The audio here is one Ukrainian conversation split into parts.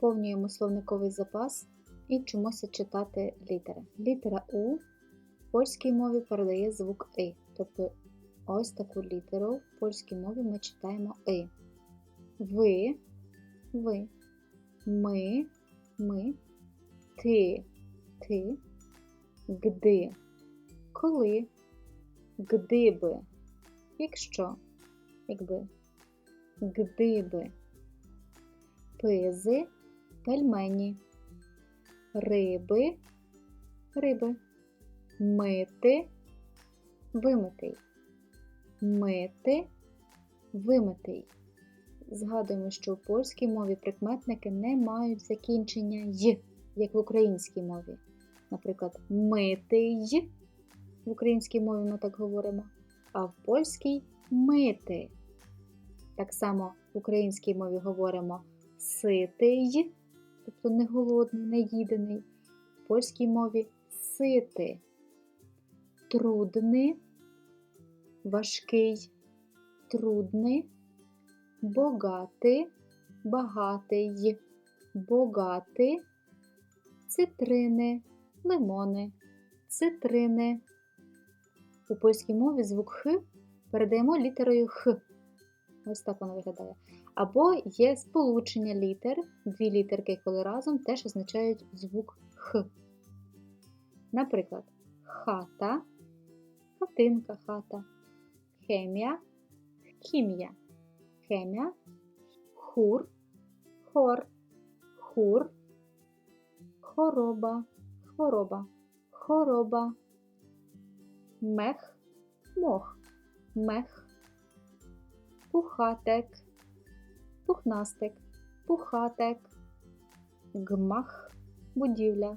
Поповнюємо словниковий запас і вчимося читати літери. Літера У в польській мові передає звук И. Тобто ось таку літеру в польській мові ми читаємо И. Ви, ви, ми, ми, ти, ти, гди, коли, гдиби, якщо, якби, гдиби, пизи, пельмені, риби, риби, мити, вимитий, мити, вимитий. Згадуємо, що у польській мові прикметники не мають закінчення й, як в українській мові. Наприклад, митий в українській мові ми так говоримо, а в польській мити. Так само в українській мові говоримо ситий, тобто не голодний, не їдений. В польській мові сити, трудний, важкий, трудний, богатий, багатий, богатий, цитрини, лимони, цитрини. У польській мові звук Х передаємо літерою Х. Ось так воно виглядає. Або є сполучення літер, дві літерки, коли разом теж означають звук Х. Наприклад, хата, хатинка, хата, хемія, хімія, хемія, хур, хор, хур, хвороба, хвороба, хвороба, мех, мох, мех, пухатек, пухнастик, пухатек, гмах, будівля,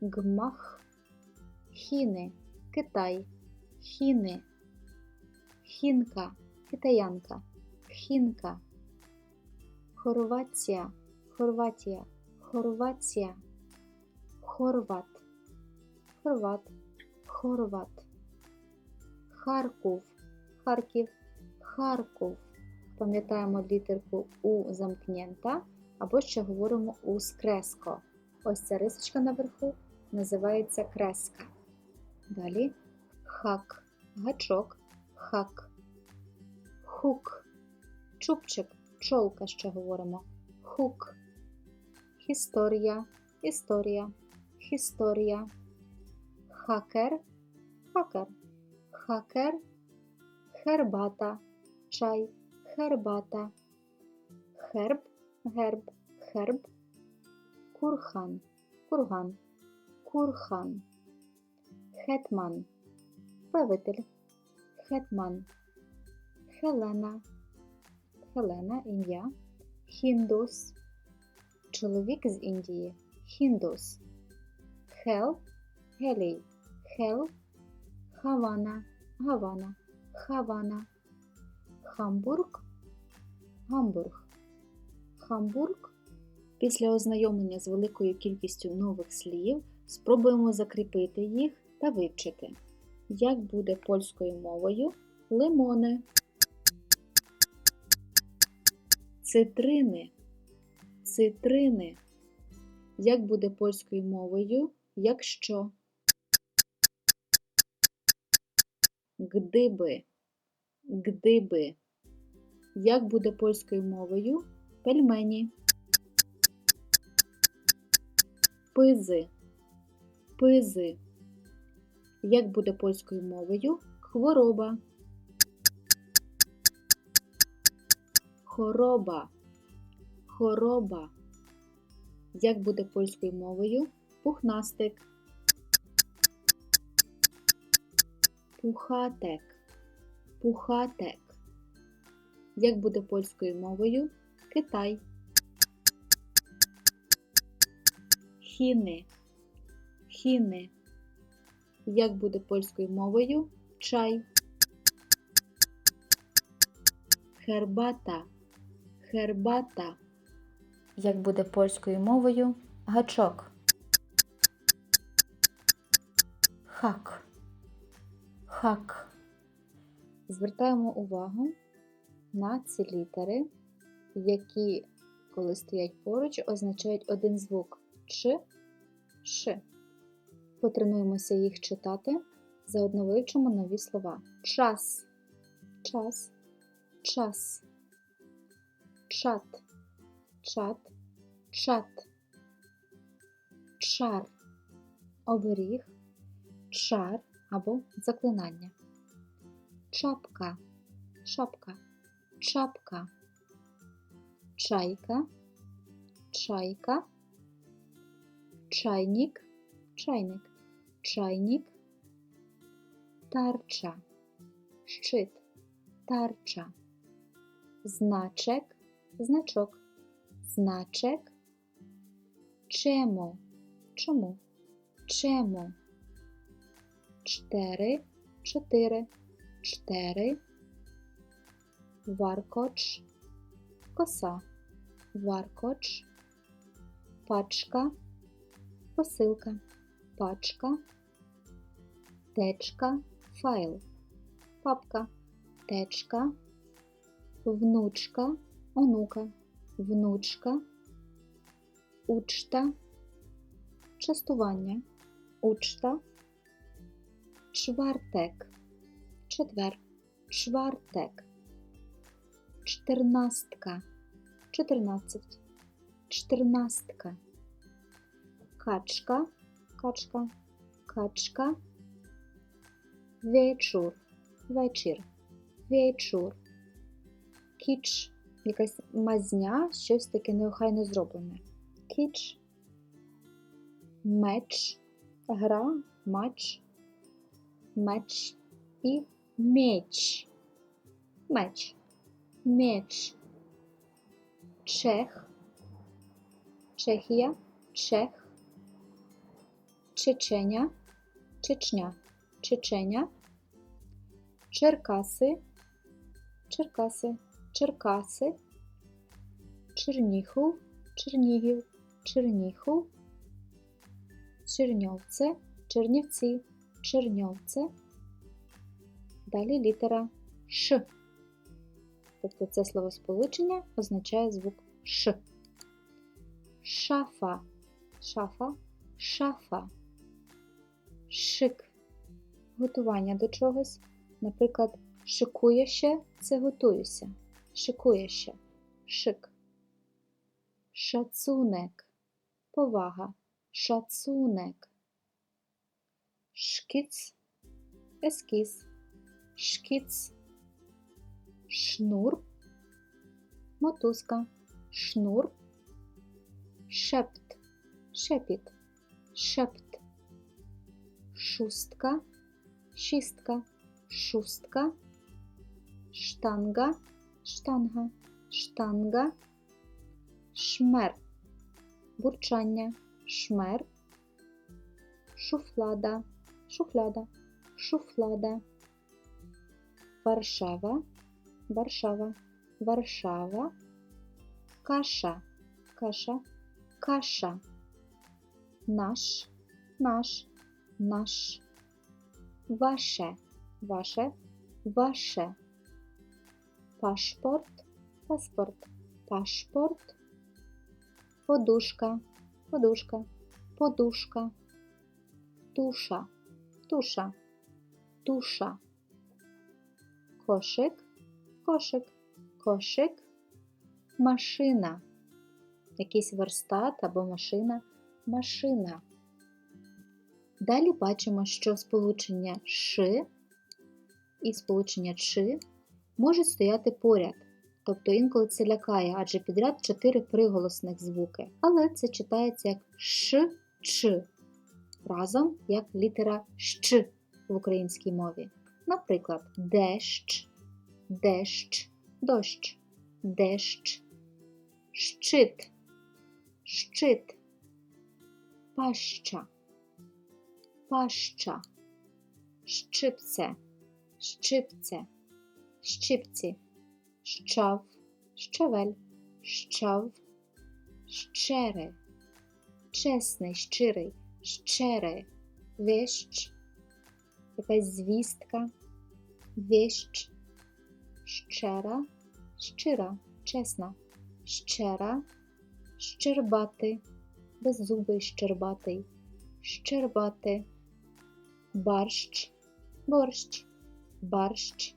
гмах, хіни, Китай, хіни, хінка, китаянка, хінка, Хорватія, Хорватія, Хорватія, Хорват, Хорват, Хорват, Харків, Харків, Харков. Пам'ятаємо літерку У замкнента, або ще говоримо у скреско. Ось ця рисочка наверху називається креска. Далі хак, гачок, хак, хук, чубчик, чолка ще говоримо. Хук, Історія, історія, історія, хакер, хакер, хакер, хербата, чай, хербата, херб, герб, херб, курхан, курган, курхан, хетман, правитель, хетман, Хелена, Хелена ім'я, хіндус, чоловік з Індії, хіндус, хел, гелій, хел, хавана, гавана, хавана, Хамбург, Гамбург, Хамбург. Після ознайомлення з великою кількістю нових слів спробуємо закріпити їх та вивчити. Як буде польською мовою лимони, цитрини, цитрини. Як буде польською мовою, якщо гдиби, гдиби. Як буде польською мовою пельмені, пизи, пизи. Як буде польською мовою хвороба, хороба, хороба. Як буде польською мовою пухнастик, пухатек, пухатек. Як буде польською мовою Китай, хіни, хіни. Як буде польською мовою чай, хербата, хербата. Як буде польською мовою гачок, хак, хак. Звертаємо увагу на ці літери, які коли стоять поруч, означають один звук Ч, Ш. Потренуємося їх читати. Заодно вивчимо нові слова. Час, час, час, чат, чат, чат, чар, оберіг, чар або заклинання. Чапка, шапка, чапка, чайка, чайка, чайник, чайник, чайник, тарча, щит, тарча, значек, значок, значек, чему, чому, чему, чотири, чотири, чотири, варкоч, коса, варкоч, пачка, посилка, пачка, течка, файл, папка, течка, внучка, онука, внучка, учта, частування, учта, чвартек, четвер, чвартек, чотирнастка, чотирнадцять, чотирнастка, качка, качка, качка, вечір, вечір, вечір, кіч, якась мазня, щось таке неохайно зроблене. Кіч, меч, гра, матч, меч і меч. Меч, меч, чех, Чехія, чех, Чеченя, Чечня, Чеченя, Черкаси, Черкаси, Черкаси, Черніхов, Чернігів, Черніхов, Черньовце, Чернівці, Черньовце. Далі літера Ш. Тобто це словосполучення означає звук Ш. Шафа, шафа, шафа, шик. Готування до чогось. Наприклад, шикує ще це готуюся. Шикує ще. Шик. Шацунек. Повага. Шацунек. Шкіц. Ескіз. Шкіц. Шнур. Мотузка. Шнур. Шепт. Шепіт. Шепт. Шустка. Шістка. Шустка. Штанга. Штанга. Штанга. Шмер. Бурчання. Шмер. Шуфлада. Шуфляда. Шуфлада. Варшава. Warszawa, Warszawa. Kasza, kasza, kasza. Nasz, nasz, nasz. Wasze, wasze, wasze. Paszport, paszport, paszport. Poduszka, poduszka, poduszka. Tusza, tusza, tusza. Koszyk, Кошик. Кошик. Машина. Якийсь верстат або машина. Машина. Далі бачимо, що сполучення «ш» і сполучення «чи» можуть стояти поряд. Тобто інколи це лякає, адже підряд чотири приголосних звуки. Але це читається як ш, ч, разом як літера щ в українській мові. Наприклад, дещ, дещ, дощ, дещ, щит, щит, паща, паща, щипце, щипце, щипці, щав, щавель, щав, щере, чесний, щирий, щере, вещ, якась звістка, вещ, щера, щира, чесна, щера, щербати, беззубий щербатий, щербати, барщ, борщ, барщ,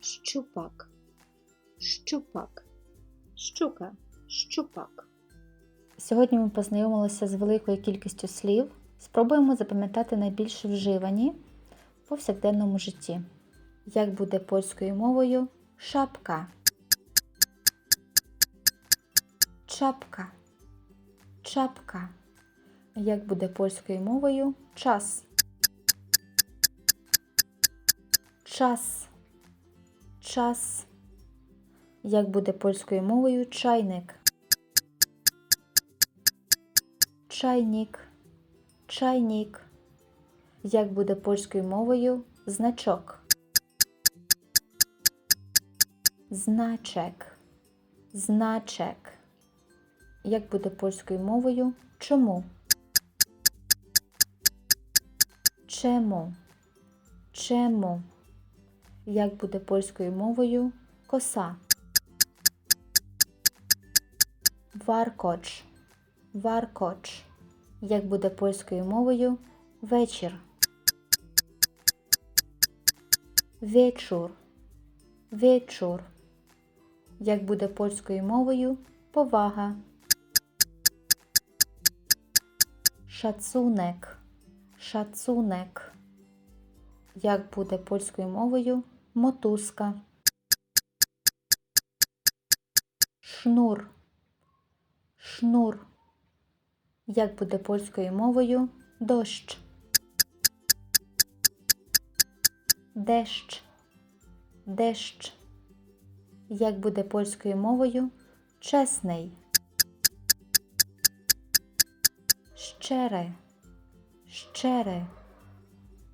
щупак, щупак, щука, щупак. Сьогодні ми познайомилися з великою кількістю слів. Спробуємо запам'ятати найбільш вживані в повсякденному житті. Як буде польською мовою шапка, чапка, чапка. Як буде польською мовою час. Час. Час. Як буде польською мовою чайник. Чайник. Чайник. Як буде польською мовою значок. Значек. Значек. Як буде польською мовою чому? Чему? Чему? Як буде польською мовою коса? Варкоч. Варкоч. Як буде польською мовою вечір. Вечір. Вечір. Як буде польською мовою повага. Шацунек. Шацунек. Як буде польською мовою мотузка. Шнур. Шнур. Як буде польською мовою дощ. Дещ. Дещ. Як буде польською мовою чесний. Щере. Щере.